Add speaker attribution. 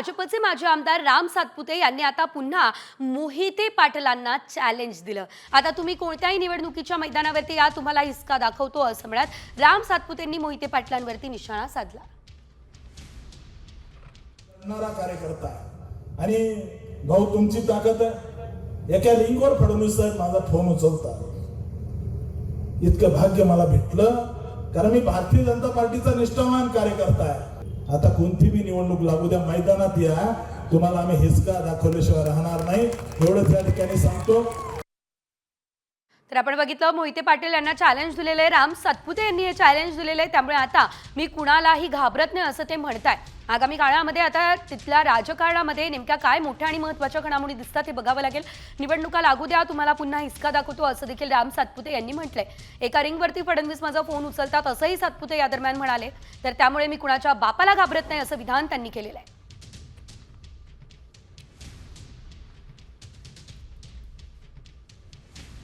Speaker 1: भाजपचे माजी आमदार राम सातपुते यांनी आता पुन्हा मोहिते पाटलांना चॅलेंज दिलं. आता तुम्ही कोणत्याही निवडणुकीच्या मैदानावरती या तुम्हाला हिसका दाखवतो असं म्हणत राम सातपुतेंनी मोहिते पाटलांवरती निशाणा साधला.
Speaker 2: कार्यकर्ता. आणि भाऊ तुमची ताकद आहे. एका रिंगवर फडणवीस साहेब माझा फोन उचलतात इतकं भाग्य मला भेटलं. कारण मी भारतीय जनता पार्टीचा निष्ठावान कार्यकर्ता आहे. आता कोणती बी निवडणूक लागू द्या मैदानात या. तुम्हाला आम्ही हिसका दाखवल्याशिवाय राहणार नाही. एवढंच या ठिकाणी सांगतो.
Speaker 1: तर आपण बघितलं मोहिते पाटील यांना चॅलेंज दिलेलं आहे. राम सातपुते यांनी हे चॅलेंज दिलेलं आहे. त्यामुळे आता मी कुणालाही घाबरत नाही असं ते म्हणताय. आगामी काळामध्ये आता तिथल्या राजकारणामध्ये नेमक्या काय मोठ्या आणि महत्त्वाच्या घडामोडी दिसतात हे बघावं लागेल. निवडणुका लागू द्या तुम्हाला पुन्हा हिसका दाखवतो असं देखील राम सातपुते यांनी म्हटलंय. एका रिंगवरती फडणवीस माझा फोन उचलतात असंही सातपुते या दरम्यान म्हणाले. तर त्यामुळे मी कुणाच्या बापाला घाबरत नाही असं विधान त्यांनी केलेलं आहे.